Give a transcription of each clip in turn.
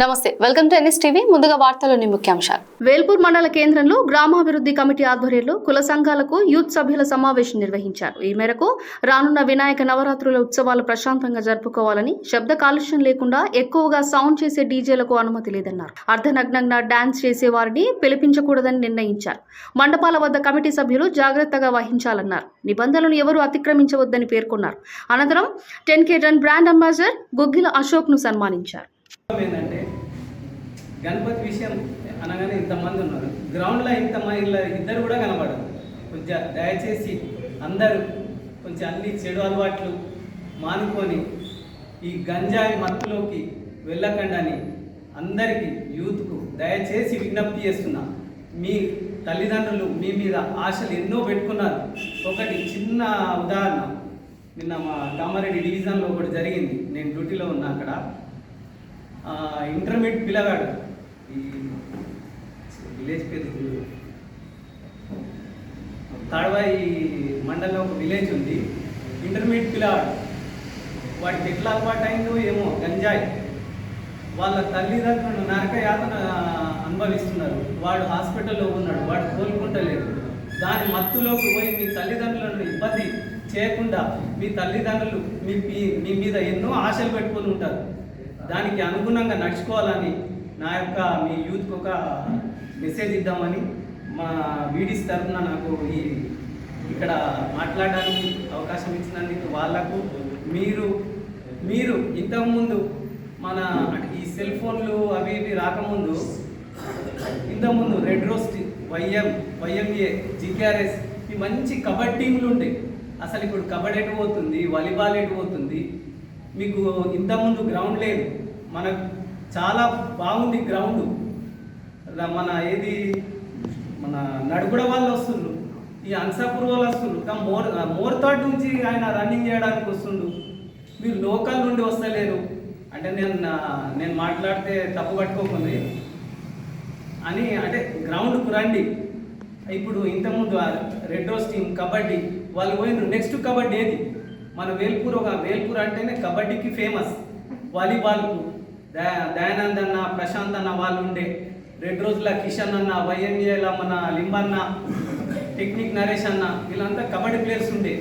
నమస్తే welcome to NS TV. ముందుగా వార్తలోని ముఖ్యాంశాలు. వేల్పూర్ మండల కేంద్రంలో గ్రామాభివృద్ధి కమిటీ ఆధ్వర్యంలో కుల సంఘాలకు యూత్ సభ్యుల సమావేశం నిర్వహించారు. ఈ మేరకు రానున్న వినాయక నవరాత్రుల ఉత్సవాలు ప్రశాంతంగా జరుపుకోవాలని శబ్ద కాలుష్యం లేకుండా ఎక్కువగా సౌండ్ చేసే డీజేలకు అనుమతి లేదన్నారు. అర్ధనగ్నంగా డాన్స్ చేసే వారిని పిలిపించకూడదని నిర్ణయించారు. మండపాల వద్ద కమిటీ సభ్యులు జాగ్రత్తగా వహించాలన్నారు. నిబంధనలను ఎవరు అతిక్రమించవద్దని పేర్కొన్నారు. అనంతరం ten K run brand ambassador Guggila అశోక్ను సన్మానించారు. ఏంటంటే గణపతి విషయం అనగానే ఇంతమంది ఉన్నారు. గ్రౌండ్లో ఇంతమంది ఇలా ఇద్దరు కూడా కనబడరు. కొంచెం దయచేసి అందరూ కొంచెం అన్ని చెడు అలవాట్లు మానుకొని ఈ గంజాయి మత్తులోకి వెళ్ళకండి అని అందరికీ యూత్కు దయచేసి విజ్ఞప్తి చేస్తున్నా. మీ తల్లిదండ్రులు మీ మీద ఆశలు ఎన్నో పెట్టుకున్నారు. ఒకటి చిన్న ఉదాహరణ. నిన్న మా కామారెడ్డి డివిజన్లో ఒకటి జరిగింది. నేను డ్యూటీలో ఉన్నా అక్కడ. ఇంటర్మీడియట్ పిల్లగాడు. ఈ విలేజ్ పేరు తాడవాయి మండలంలో ఒక విలేజ్ ఉంది. ఇంటర్మీడియట్ పిల్లగాడు. వాడికి ఎట్లా అలవాటు అయిందో ఏమో గంజాయి. వాళ్ళ తల్లిదండ్రులు నరక యాతన అనుభవిస్తున్నారు. వాడు హాస్పిటల్లో ఉన్నాడు. వాడు కోలుకుంటలేదు. దాని మత్తులోకి పోయి మీ తల్లిదండ్రులను ఇబ్బంది చేయకుండా మీ తల్లిదండ్రులు మీ- మీ మీద ఎన్నో ఆశలు పెట్టుకొని ఉంటారు. దానికి అనుగుణంగా నడుచుకోవాలని నా యొక్క మీ యూత్కి ఒక మెసేజ్ ఇద్దామని మా వీడిస్ తరఫున నాకు ఈ ఇక్కడ మాట్లాడడానికి అవకాశం ఇచ్చినందుకు వాళ్ళకు మీరు మీరు ఇంతకుముందు మన ఈ సెల్ ఫోన్లు అవి ఇవి రాకముందు ఇంతకుముందు red roast YM YMA GKRS ఈ మంచి కబడ్డీ టీంలు ఉండే. అసలు ఇప్పుడు కబడ్డీ ఎటు పోతుంది వాలీబాల్ ఎటు పోతుంది మీకు ఇంతకుముందు గ్రౌండ్ లేదు. మనకు చాలా బాగుంది గ్రౌండ్ మన ఏది మన నడుగుడ వాళ్ళు వస్తుండ్రు. ఈ అన్సాపూర్ వాళ్ళు వస్తుండ్రు. ఇంకా మోర్ మోర్తాడ్ నుంచి ఆయన రన్నింగ్ చేయడానికి వస్తుండు మీరు లోకల్ నుండి వస్తలేరు. అంటే నేను నేను మాట్లాడితే తప్పు పట్టుకోకుంది అని అంటే గ్రౌండ్కు రండి. ఇప్పుడు ఇంతకుముందు రెడ్ రోస్ టీం కబడ్డీ వాళ్ళు పోయినారు. నెక్స్ట్ కబడ్డీ ఏది? మన వేల్పూర్ ఒక వేల్పూర్ అంటేనే కబడ్డీకి ఫేమస్ వాలీబాల్కు. దయానంద్ అన్న ప్రశాంత్ అన్న వాళ్ళు ఉండే రెండు రోజుల కిషన్ అన్న వైఎంఏల మన లింబన్న టెక్నిక్ నరేష్ అన్న వీళ్ళంతా కబడ్డీ ప్లేయర్స్ ఉండే.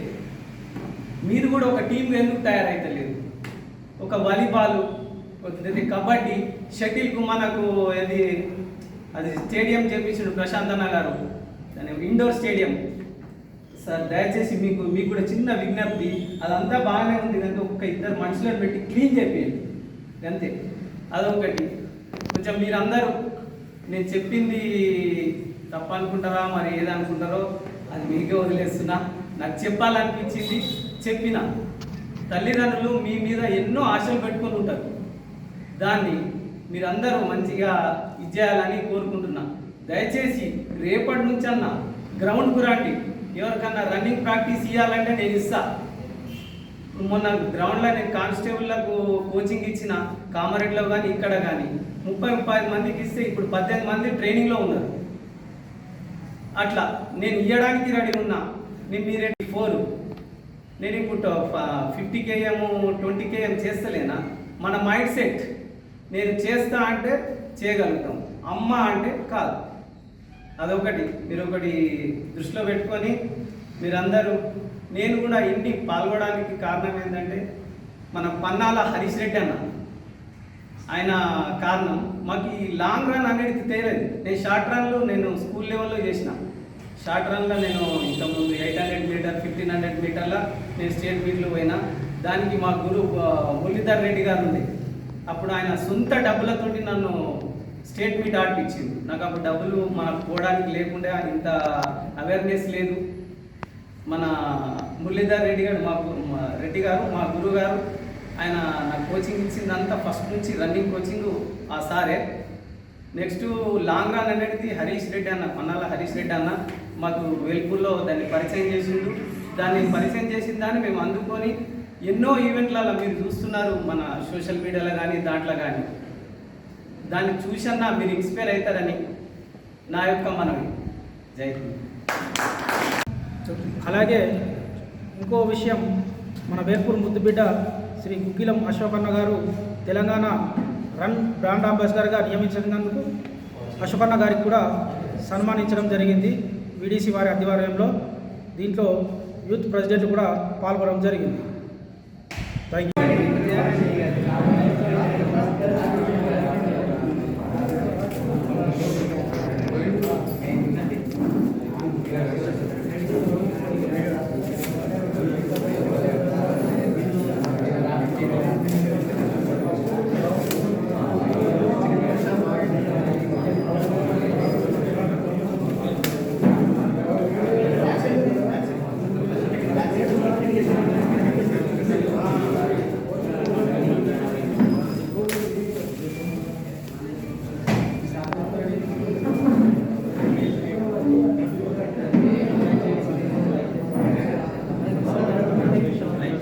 మీరు కూడా ఒక టీం ఎందుకు తయారైతలేదు? ఒక వాలీబాల్ కబడ్డీ షటిల్కు మనకు ఇది అది స్టేడియం చేపించాడు ప్రశాంత్ అన్న గారు. దాని ఇండోర్ స్టేడియం. సార్ దయచేసి మీకు మీకు కూడా చిన్న విజ్ఞప్తి అదంతా బాగానే ఉంది కనుక ఒక ఇద్దరు మనుషులను పెట్టి క్లీన్ చేయండి అంతే. అదొకటి. కొంచెం మీరందరూ నేను చెప్పింది తప్పనుకుంటారా మరి ఏదనుకుంటారో అది మీకే వదిలేస్తున్నా. నాకు చెప్పాలనిపించింది చెప్పిన. తల్లిదండ్రులు మీ మీద ఎన్నో ఆశలు పెట్టుకొని ఉంటారు. దాన్ని మీరందరూ మంచిగా ఇచ్చేయాలని కోరుకుంటున్నా. దయచేసి రేపటి నుంచి అన్న గ్రౌండ్కు రండి. ఎవరికన్నా రన్నింగ్ ప్రాక్టీస్ ఇవ్వాలంటే నేను ఇస్తాను మొన్న గ్రౌండ్లో నేను కానిస్టేబుల్లకు కోచింగ్ ఇచ్చిన కామారెడ్డిలో కానీ ఇక్కడ కానీ ముప్పై ముప్పై ఐదు మందికి ఇస్తే ఇప్పుడు పద్దెనిమిది మంది ట్రైనింగ్లో ఉన్నారు. అట్లా నేను ఇవ్వడానికి రెడీ ఉన్నా. నేను మీరేంటి ఫోర్. నేను ఇప్పుడు ఫిఫ్టీ కేఎం ట్వంటీ కేఎం చేస్తలేనా? మన మైండ్ సెట్. నేను చేస్తా అంటే చేయగలుగుతాం. అమ్మ అంటే కాదు. అదొకటి. మీరు ఒకటి దృష్టిలో పెట్టుకొని మీరందరూ నేను కూడా ఇంటికి పాల్గొనడానికి కారణం ఏంటంటే మన పన్నాల హరీష్ రెడ్డి అన్న. ఆయన కారణం. మాకు ఈ లాంగ్ రన్ అనేది తెలియదు నేను షార్ట్ రన్లో నేను స్కూల్ లెవెల్లో చేసిన. షార్ట్ రన్లో నేను ఇంతకుముందు eight hundred metre fifteen hundred మీటర్ల నేను స్టేట్ మీట్లో పోయినా. దానికి మా గురువు మురళీధర్ రెడ్డి గారు ఉంది అప్పుడు ఆయన సొంత డబ్బులతోటి నన్ను స్టేట్ మీట్ ఆడిపించింది నాకు అప్పుడు డబ్బులు మనకు పోవడానికి లేకుండా ఇంత అవేర్నెస్ లేదు. మన మురళీధర్ రెడ్డి గారు మా మా రెడ్డి గారు మా గురువు గారు ఆయన నాకు కోచింగ్ ఇచ్చిందంతా ఫస్ట్ నుంచి రన్నింగ్ కోచింగ్ ఆ సారే. నెక్స్ట్ లాంగ్ రన్ అనేది హరీష్ రెడ్డి అన్న పన్నాల హరీష్ రెడ్డి అన్న మాకు వెల్పూర్లో దాన్ని పరిచయం చేసిండు. దాన్ని పరిచయం చేసిన దాన్ని మేము అందుకొని ఎన్నో ఈవెంట్లలో మీరు చూస్తున్నారు మన సోషల్ మీడియాలో కానీ దాంట్లో కానీ దాన్ని చూసన్నా మీరు ఇన్స్పైర్ అవుతారని నా యొక్క మనవి. జై అలాగే ఇంకో విషయం మన వేర్పూర్ ముద్దుబిడ్డ శ్రీ గుగ్గిలం అశోకన్న గారు తెలంగాణ రన్ బ్రాండ్ అంబాసిడర్గా నియమించినందుకు అశోకన్న గారికి కూడా సన్మానించడం జరిగింది విడిసి వారి ఆధ్వర్యంలో దీంట్లో యూత్ ప్రెసిడెంట్ కూడా పాల్గొనడం జరిగింది. Thank you